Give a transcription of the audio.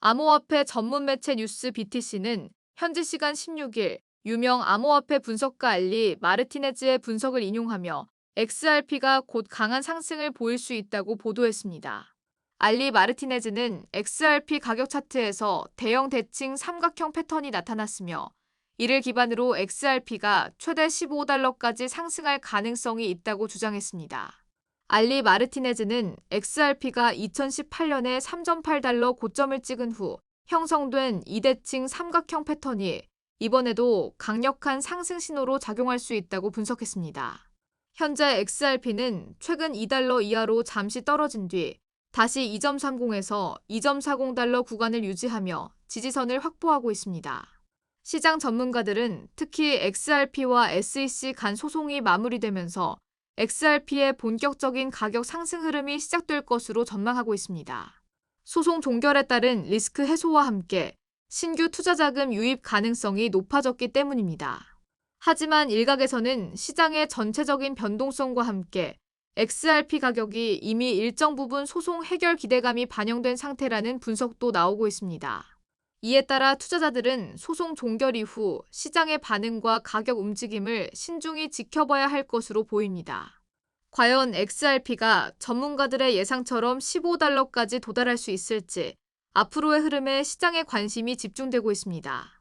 암호화폐 전문 매체 뉴스 BTC는 현지 시간 16일 유명 암호화폐 분석가 알리 마르티네즈의 분석을 인용하며 XRP가 곧 강한 상승을 보일 수 있다고 보도했습니다. 알리 마르티네즈는 XRP 가격 차트에서 대형 대칭 삼각형 패턴이 나타났으며 이를 기반으로 XRP가 최대 15달러까지 상승할 가능성이 있다고 주장했습니다. 알리 마르티네즈는 XRP가 2018년에 3.8달러 고점을 찍은 후 형성된 이대칭 삼각형 패턴이 이번에도 강력한 상승 신호로 작용할 수 있다고 분석했습니다. 현재 XRP는 최근 2달러 이하로 잠시 떨어진 뒤 다시 2.30에서 2.40달러 구간을 유지하며 지지선을 확보하고 있습니다. 시장 전문가들은 특히 XRP와 SEC 간 소송이 마무리되면서 XRP의 본격적인 가격 상승 흐름이 시작될 것으로 전망하고 있습니다. 소송 종결에 따른 리스크 해소와 함께 신규 투자 자금 유입 가능성이 높아졌기 때문입니다. 하지만 일각에서는 시장의 전체적인 변동성과 함께 XRP 가격이 이미 일정 부분 소송 해결 기대감이 반영된 상태라는 분석도 나오고 있습니다. 이에 따라 투자자들은 소송 종결 이후 시장의 반응과 가격 움직임을 신중히 지켜봐야 할 것으로 보입니다. 과연 XRP가 전문가들의 예상처럼 15달러까지 도달할 수 있을지 앞으로의 흐름에 시장의 관심이 집중되고 있습니다.